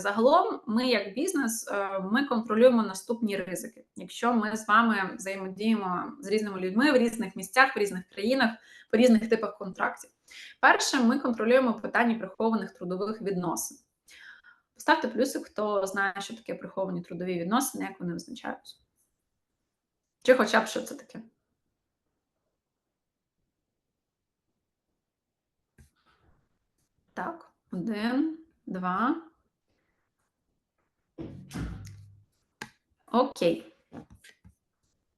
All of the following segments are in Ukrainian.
загалом, ми як бізнес, е, ми контролюємо наступні ризики. Якщо ми з вами взаємодіємо з різними людьми в різних місцях, в різних країнах, по різних типах контрактів. Перше, ми контролюємо питання прихованих трудових відносин. Поставте плюсик, хто знає, що таке приховані трудові відносини, як вони визначаються. Чи хоча б що це таке? Так, один, два. Окей.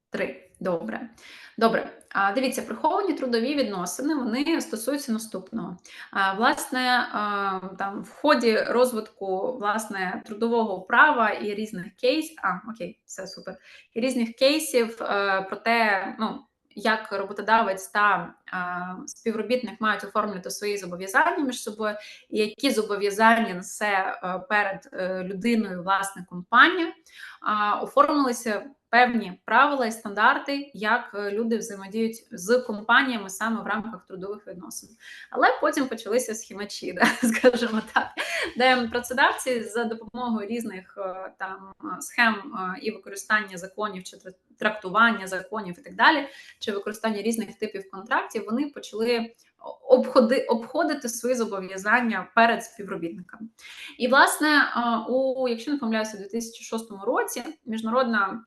Три. Добре. Добре. А дивіться, приховані трудові відносини вони стосуються наступного. А, Власне, а, там в ході розвитку власне трудового права і різних кейсів, а окей, все супер. І різних кейсів е, про те, ну як роботодавець та а, співробітник мають оформлювати свої зобов'язання між собою, і які зобов'язання несе е, перед е, людиною власне компанія, оформилися певні правила і стандарти, як е, люди взаємодіють з компаніями саме в рамках трудових відносин. Але потім почалися схемачі, да, скажімо так, де працедавці за допомогою різних там схем і використання законів чи трактування законів і так далі, чи використання різних типів контрактів, вони почали обходи, обходити свої зобов'язання перед співробітниками. І, власне, у якщо не помиляюся, у 2006 році міжнародна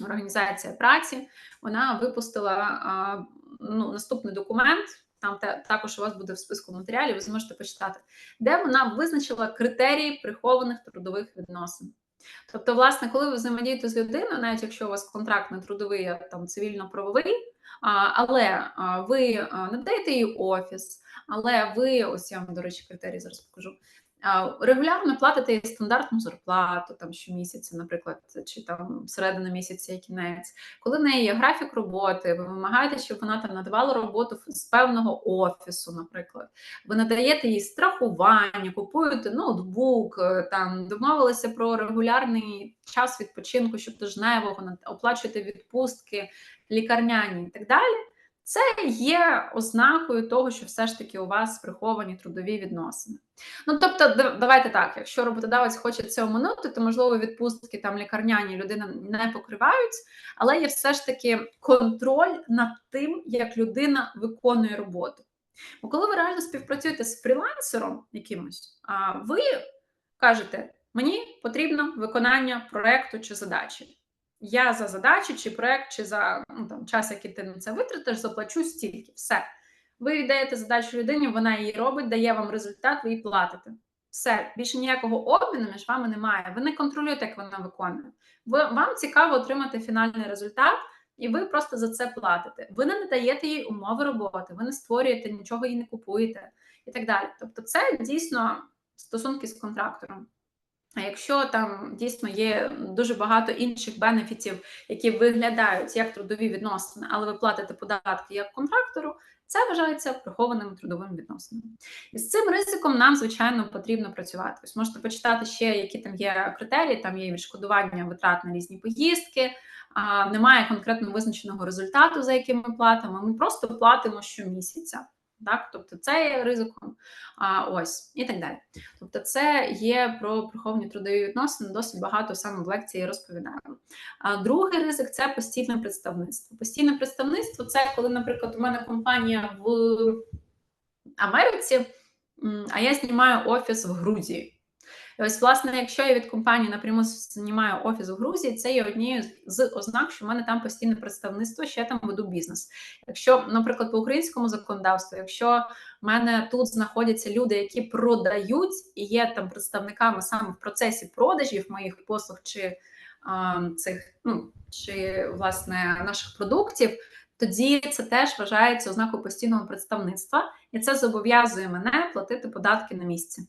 організація праці вона випустила ну, наступний документ. Там також у вас буде в списку матеріалів, ви зможете почитати, де вона визначила критерії прихованих трудових відносин. Тобто, власне, коли ви взаємодієте з людиною, навіть якщо у вас контракт не трудовий, а там цивільно-правовий, але ви надаєте їй офіс, але ви ось я вам, до речі, критерії зараз покажу регулярно платите стандартну зарплату там щомісяця, наприклад, чи там середина місяця і кінець. Коли в неї є графік роботи, ви вимагаєте, щоб вона там надавала роботу з певного офісу, наприклад, ви надаєте їй страхування, купуєте ноутбук, е, там домовилися про регулярний час відпочинку, щоб тижневого оплачуєте відпустки, лікарняні і так далі. Це є ознакою того, що все ж таки у вас приховані трудові відносини. Ну тобто, давайте так, якщо роботодавець хоче це оминути, то можливо відпустки там лікарняні людина не покривають, але є все ж таки контроль над тим, як людина виконує роботу. Бо коли ви реально співпрацюєте з фрілансером якимось, ви кажете, мені потрібно виконання проекту чи задачі я за задачу, чи проект, чи за ну, там, час, який ти на це витратиш, заплачу стільки. Все. Ви віддаєте задачу людині, вона її робить, дає вам результат, ви її платите. Все, більше ніякого обміну між вами немає. Ви не контролюєте, як вона виконує. Ви, Вам цікаво отримати фінальний результат, і ви просто за це платите. Ви не надаєте їй умови роботи, ви не створюєте, нічого їй не купуєте і так далі. Тобто, це дійсно стосунки з контрактором. А якщо там дійсно є дуже багато інших бенефітів, які виглядають як трудові відносини, але ви платите податки як контрактору, це вважається прихованими трудовими відносинами. І з цим ризиком нам, звичайно, потрібно працювати. Ось можете почитати ще, які там є критерії, там є відшкодування витрат на різні поїздки, а, немає конкретно визначеного результату, за яким ми платимо. Ми просто платимо щомісяця. Так, тобто це є ризиком, а ось і так далі. Тобто, це є про приховані трудові відносини. Досить багато саме в лекції розповідаємо. А другий ризик це постійне представництво. Постійне представництво це коли, наприклад, у мене компанія в Америці, а я знімаю офіс в Грузії. І ось, власне, якщо я від компанії напряму знімаю офіс у Грузії, це є однією з ознак, що в мене там постійне представництво, ще там веду бізнес. Якщо, наприклад, по українському законодавству, якщо в мене тут знаходяться люди, які продають і є там представниками саме в процесі продажів моїх послуг чи а, цих, ну чи власне наших продуктів. Тоді це теж вважається ознакою постійного представництва, і це зобов'язує мене платити податки на місці.